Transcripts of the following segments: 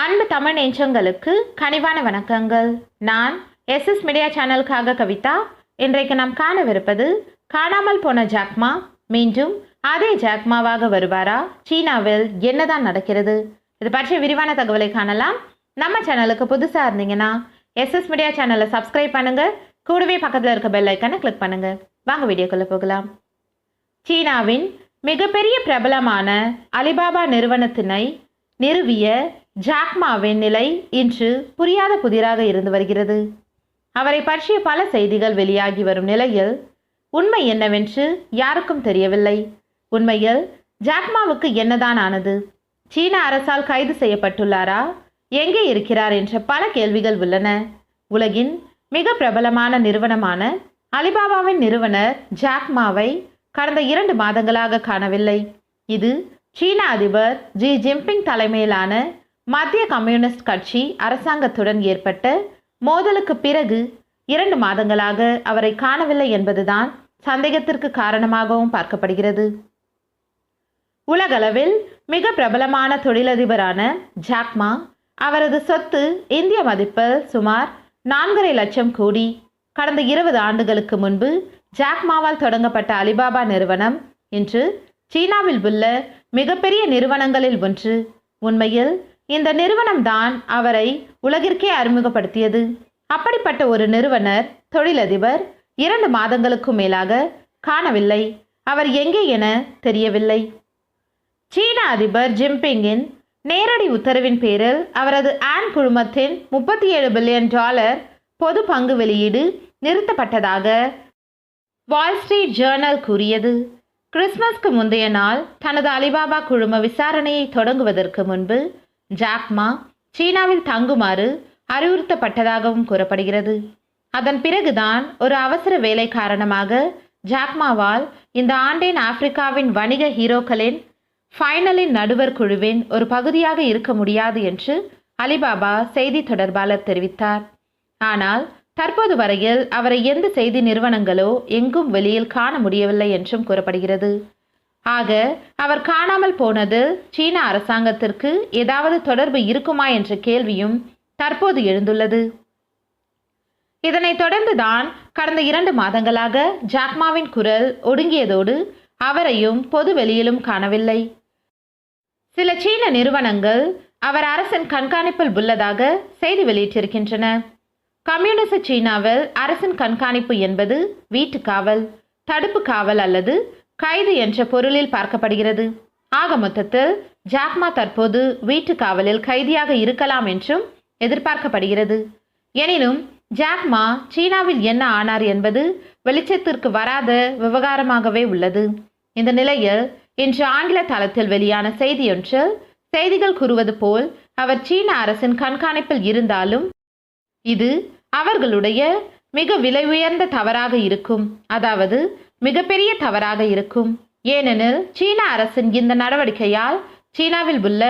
அன்பு தமிழ் நெஞ்சங்களுக்கு கனிவான வணக்கங்கள். நான் எஸ்எஸ் மீடியா சேனலுக்காக கவிதா. இன்றைக்கு நாம் காணவிருப்பது காணாமல் போன ஜாக்மா. மீண்டும் அதே ஜாக்மாவாக வருவாரா? சீனாவில் என்னதான் நடக்கிறது? இது பற்றிய விரிவான தகவலை காணலாம். நம்ம சேனலுக்கு புதுசாக இருந்தீங்கன்னா எஸ்எஸ் மீடியா சேனலை சப்ஸ்கிரைப் பண்ணுங்க. கூடவே பக்கத்தில் இருக்க பெல் ஐக்கனை கிளிக் பண்ணுங்க. வாங்க வீடியோக்குள்ளே போகலாம். சீனாவின் மிகப்பெரிய பிரபலமான அலிபாபா நிறுவனத்தினை நிறுவிய ஜாக்மாவின் நிலை இன்று புரியாத புதிராக இருந்து வருகிறது. அவரை பற்றிய பல செய்திகள் வெளியாகி வரும் நிலையில் உண்மை என்னவென்று யாருக்கும் தெரியவில்லை. உண்மையில் ஜாக்மாவுக்கு என்னதான் ஆனது? சீன அரசால் கைது செய்யப்பட்டுள்ளாரா? எங்கே இருக்கிறார் என்ற பல கேள்விகள் உள்ளன. உலகின் மிக பிரபலமான நிறுவனமான அலிபாபாவின் நிறுவனர் ஜாக்மாவை கடந்த இரண்டு மாதங்களாக காணவில்லை. இது சீன அதிபர் ஜி ஜின்பிங் தலைமையிலான மத்திய கம்யூனிஸ்ட் கட்சி அரசாங்கத்துடன் ஏற்பட்ட மோதலுக்கு பிறகு இரண்டு மாதங்களாக அவரை காணவில்லை என்பதுதான் சந்தேகத்திற்கு காரணமாகவும் பார்க்கப்படுகிறது. உலகளவில் மிக பிரபலமான தொழிலதிபரான ஜாக்மா அவரது சொத்து இந்திய மதிப்பில் சுமார் நான்கரை லட்சம் கோடி. கடந்த இருபது ஆண்டுகளுக்கு முன்பு ஜாக்மாவால் தொடங்கப்பட்ட அலிபாபா நிறுவனம் இன்று சீனாவில் உள்ள மிகப்பெரிய நிறுவனங்களில் ஒன்று. உண்மையில் இந்த நிறுவனம்தான் அவரை உலகிற்கே அறிமுகப்படுத்தியது. அப்படிப்பட்ட ஒரு நிறுவனர் தொழிலதிபர் இரண்டு மாதங்களுக்கும் மேலாக காணவில்லை. அவர் எங்கே என தெரியவில்லை. சீன அதிபர் ஜிம்பிங்கின் நேரடி உத்தரவின் பேரில் அவரது ஆன் குழுமத்தின் முப்பத்தி ஏழு பில்லியன் டாலர் பொது பங்கு வெளியீடு நிறுத்தப்பட்டதாக வால் ஸ்ட்ரீட் ஜேர்னல் கூறியது. கிறிஸ்மஸ்க்கு முந்தைய நாள் தனது அலிபாபா குழும விசாரணையை தொடங்குவதற்கு முன்பு ஜாக்மா சீனாவில் தங்குமாறு அறிவுறுத்தப்பட்டதாகவும் கூறப்படுகிறது. அதன் பிறகுதான் ஒரு அவசர வேலை காரணமாக ஜாக்மாவால் இந்த ஆண்டின் ஆப்பிரிக்காவின் வணிக ஹீரோக்களின் ஃபைனலின் நடுவர் குழுவின் ஒரு பகுதியாக இருக்க முடியாது என்று அலிபாபா செய்தி தொடர்பாளர் தெரிவித்தார். ஆனால் தற்போது வரையில் அவரை எந்த செய்தி நிறுவனங்களோ எங்கும் வெளியில் காண முடியவில்லை என்றும் கூறப்படுகிறது. ஆக அவர் காணாமல் போனது சீன அரசாங்கத்திற்கு ஏதாவது தொடர்பு இருக்குமா என்ற கேள்வியும் தற்போது எழுந்துள்ளது. இதனைத் தொடர்ந்துதான் கடந்த இரண்டு மாதங்களாக ஜாக்மாவின் குரல் ஒடுங்கியதோடு அவரையும் பொது வெளியிலும் காணவில்லை. சில சீன நிறுவனங்கள் அவர் அரசின் கண்காணிப்பில் உள்ளதாக செய்தி வெளியிட்டிருக்கின்றன. கம்யூனிச சீனாவில் அரசின் கண்காணிப்பு என்பது வீட்டு காவல் தடுப்பு காவல் அல்லது கைது என்ற பொருளில் பார்க்கப்படுகிறது. ஆக மொத்தத்தில் ஜாக்மா தற்போது வீட்டு காவலில் கைதியாக இருக்கலாம் என்றும் எதிர்பார்க்கப்படுகிறது. எனினும் ஜாக்மா சீனாவில் என்ன ஆனார் என்பது வெளிச்சத்திற்கு வராத விவகாரமாகவே உள்ளது. இந்த நிலையில் இன்று ஆங்கில தளத்தில் வெளியான செய்தியொன்றில் செய்திகள் கூறுவது போல் அவர் சீன அரசின் கண்காணிப்பில் இருந்தாலும் இது அவர்களுடைய மிக விலை உயர்ந்த தவறாக இருக்கும். அதாவது மிகப்பெரிய தவறாக இருக்கும். ஏனெனில் சீன அரசின் இந்த நடவடிக்கையால் சீனாவில் உள்ள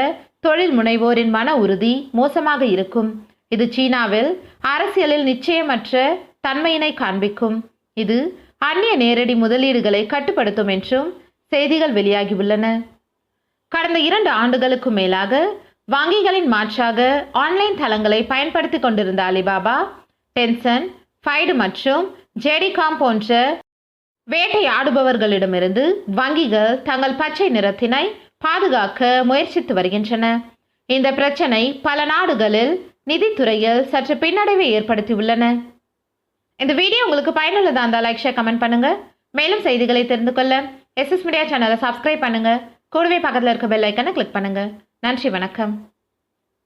தொழில் முனைவோரின் மன உறுதி மோசமாக இருக்கும். இது சீனாவில் அரசியலில் நிச்சயமற்ற தன்மையினை காண்பிக்கும். இது அந்நிய நேரடி முதலீடுகளை கட்டுப்படுத்தும் என்றும் செய்திகள் வெளியாகியுள்ளன. கடந்த இரண்டு ஆண்டுகளுக்கு மேலாக வங்கிகளின் மாற்றாக ஆன்லைன் தளங்களை பயன்படுத்தி கொண்டிருந்த அலிபாபா டென்சன் ஃபைடு மற்றும் ஜேடிகாம் போன்ற வேட்டையாடுபவர்களிடமிருந்து வங்கிகள் தங்கள் பச்சை நிறத்தினை பாதுகாக்க முயற்சித்து வருகின்றன. இந்த பிரச்சனை பல நாடுகளில் நிதித்துறையில் சற்று பின்னடைவை ஏற்படுத்தியுள்ளன. இந்த வீடியோ உங்களுக்கு பயனுள்ளதா இருந்தால் லைக் ஷேர் கமெண்ட் பண்ணுங்க. மேலும் செய்திகளை தெரிந்து கொள்ள எஸ்எஸ் மீடியா சேனலை சப்ஸ்கிரைப் பண்ணுங்க. கூடவே பக்கத்தில் இருக்க பெல் ஐக்கனை கிளிக் பண்ணுங்க. நன்றி வணக்கம்.